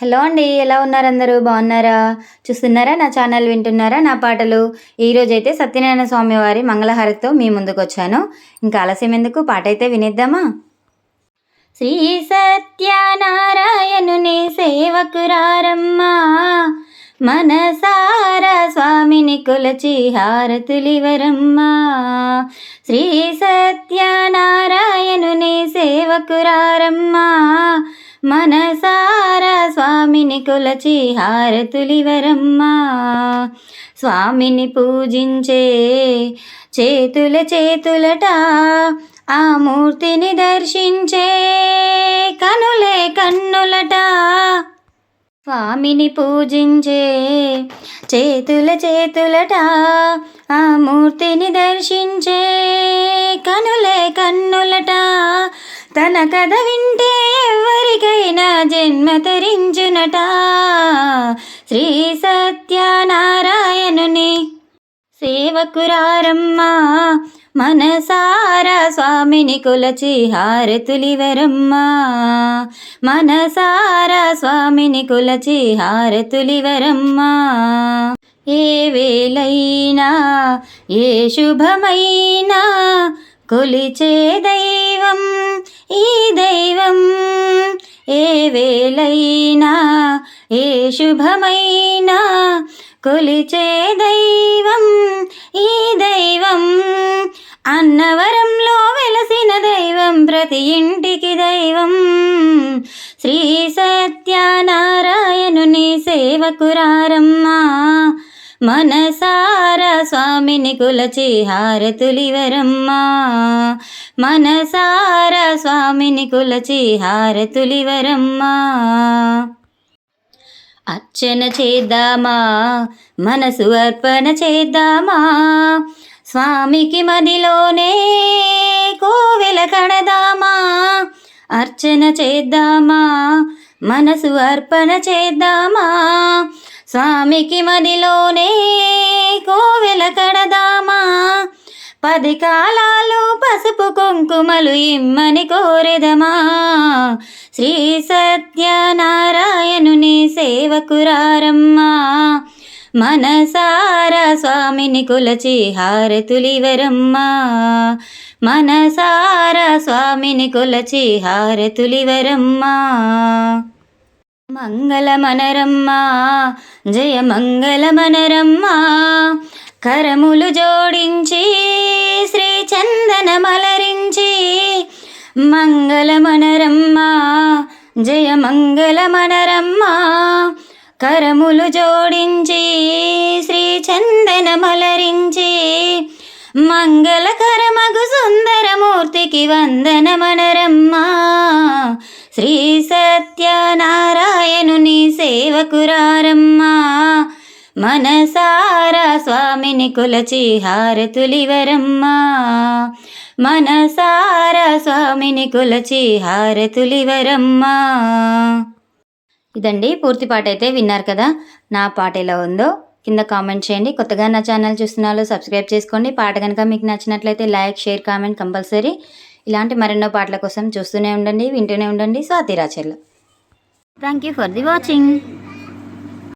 Hello అండి ఎలా ఉన్నారు అందరూ? బాగున్నారా? చూస్తున్నారా? నా ఛానల్ వింటున్నారా? నా పాటలు? ఈరోజైతే సత్యనారాయణ స్వామి వారి మంగళహారతితో మీ ముందుకు వచ్చాను ఇంకా ఆలస్యం ఎందుకు? పాట అయితే వినిద్దామా? శ్రీ సత్యనారాయణుని సేవకురారమ్మా మనసార స్వామిని కొలచి హారతులివరమ్మా. శ్రీ సత్యనారాయణుని సేవకురారమ్మా మనసార స్వామిని కొలచి హారతులివరమ్మా. స్వామిని పూజించే చేతుల చేతులట ఆ మూర్తిని దర్శించే కనులే కన్నులట. స్వామిని పూజించే చేతుల చేతులట ఆ మూర్తిని దర్శించే కనులే కన్నులట. తన కథ వింటే ఎవరికైనా జన్మ తరించునట. శ్రీ సత్యనారాయణుని సేవకురారమ్మా మనసార స్వామిని కొలచి హారతులివరమ్మా. మనసార స్వామిని కొలచి హారతులివరమ్మా. ఏ వేలైనా ఏ శుభమైనా కొలిచే దైవం ఈ దైవం ఏ వేలైనా ఏ శుభమైనా కొలిచే దైవం ఈ దైవం అన్నవరంలో వెలసిన దైవం ప్రతి ఇంటికి దైవం. శ్రీ సత్యనారాయణుని సేవకురారమ్మా మనసార స్వామిని కులచి హారతులివరమ్మా. మనసార స్వామిని కులచి హారతులివరమ్మా. అర్చన చేద్దామా మనసు అర్పణ చేద్దామా? స్వామికి మదిలోనే కోవెల కడదామా? అర్చన చేద్దామా మనసు అర్పణ చేద్దామా? స్వామికి మదిలోనే కోవెల కడదామా? పది కాలాలు పసుపు కుంకుమలు ఇమ్మని కోరెదమా? శ్రీ సత్యనారాయణుని సేవకురారమ్మా. మనసార స్వామిని కొలచి హారతులివరమ్మా. మనసార స్వామిని కొలచి హారతులివరమ్మా. మంగళమనరమ్మా జయ మంగళమనరమ్మా. కరములు జోడించి శ్రీ మంగళ మనరమ్మ జయ మంగళమనరమ్మా కరములు జోడించి శ్రీ చందనమలరించి మంగళకరమగు సుందరమూర్తికి వందన మనరమ్మ శ్రీ సత్యనారాయణుని సేవకురారమ్మ. మనసార స్వామిని కొలచి హారతులివరమ్మా. మనసార స్వామిని కొలచి హారతులివరమ్మా. ఇదండి పూర్తి పాట అయితే విన్నారు కదా. నా పాట ఎలా ఉందో కింద కామెంట్ చేయండి. కొత్తగా నా ఛానల్ చూస్తున్న వాళ్ళు సబ్స్క్రైబ్ చేసుకోండి. పాట కనుక మీకు నచ్చినట్లయితే లైక్ షేర్ కామెంట్ కంపల్సరీ. ఇలాంటి మరెన్నో పాటల కోసం చూస్తూనే ఉండండి వింటూనే ఉండండి. Swathi thank you for the watching